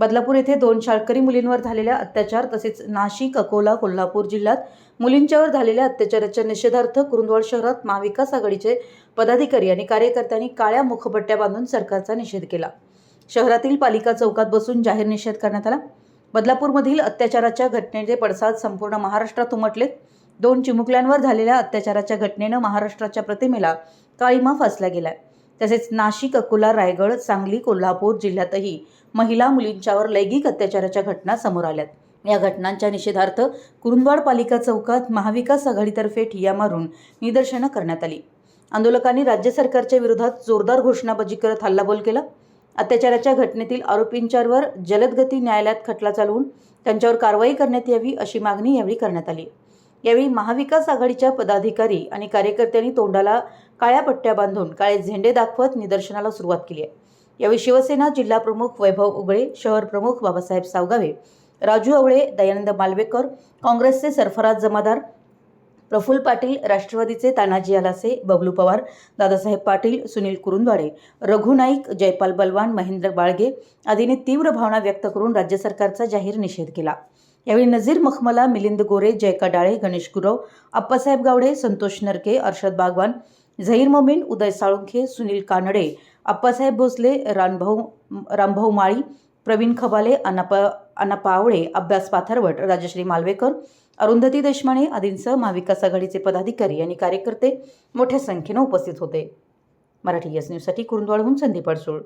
बदलापूर येथे दोन शाळकरी मुलींवर झालेल्या अत्याचार तसेच नाशिक अकोला कोल्हापूर जिल्ह्यात मुलींच्यावर झालेल्या अत्याचाराच्या निषेधार्थ कुरुंदवाड शहरात महाविकास आघाडीचे पदाधिकारी आणि कार्यकर्त्यांनी काळ्या मुखपट्ट्या बांधून सरकारचा निषेध केला. शहरातील पालिका चौकात बसून जाहीर निषेध करण्यात आला. बदलापूरमधील अत्याचाराच्या घटनेचे पडसाद संपूर्ण महाराष्ट्रात उमटलेत. दोन चिमुकल्यांवर झालेल्या अत्याचाराच्या घटनेनं महाराष्ट्राच्या प्रतिमेला काळीमा फासला गेलाय. तसेच नाशिक अकोला रायगड सांगली कोल्हापूर जिल्ह्यातही महिला मुलींच्यावर लैंगिक अत्याचाराच्या घटना समोर आल्यात. या घटनांच्या निषेधार्थ कुरुंदवाड पालिका चौकात महाविकास आघाडीतर्फे ठिया मारून निदर्शनं करण्यात आली. आंदोलकांनी राज्य सरकारच्या विरोधात जोरदार घोषणाबाजी करत हल्लाबोल केला. अत्याचाराच्या घटनेतील आरोपींच्यावर जलदगती न्यायालयात खटला चालवून त्यांच्यावर कारवाई करण्यात यावी अशी मागणी यावेळी करण्यात आली. यावेळी महाविकास आघाडीच्या पदाधिकारी आणि कार्यकर्त्यांनी तोंडाला काळ्या पट्ट्या बांधून काळे झेंडे दाखवत निदर्शनाला सुरुवात केली आहे. यावेळी शिवसेना जिल्हा प्रमुख वैभव उगळे शहर प्रमुख बाबासाहेब सावगावे राजू आवळे दयानंद मालवेकर काँग्रेसचे सरफराज जमादार प्रफुल्ल पाटील राष्ट्रवादीचे तानाजी आलासे बबलू पवार दादासाहेब पाटील सुनील कुरुंदवाडे रघु नाईक जयपाल बलवान महेंद्र बाळगे आदींनी तीव्र भावना व्यक्त करून राज्य सरकारचा जाहीर निषेध केला. यावेळी नझीर मखमला मिलिंद गोरे जयका डाळे गणेश गुरव अप्पासाहेब गावडे संतोष नरके अर्षद बागवान झहीर मोमीन उदय साळुंखे सुनील कानडे अप्पासाहेब भोसले रामभाऊ रामभाऊ माळी प्रवीण खबाले अनापा अनापा आवळे अभ्यास पाथरवट राजश्री मालवेकर अरुंधती देशमाने आदींसह महाविकास आघाडीचे पदाधिकारी आणि कार्यकर्ते मोठ्या संख्येनं उपस्थित होते. मराठी एस न्यूजसाठी कुरुंदवाडहून संदीप अडसूळ.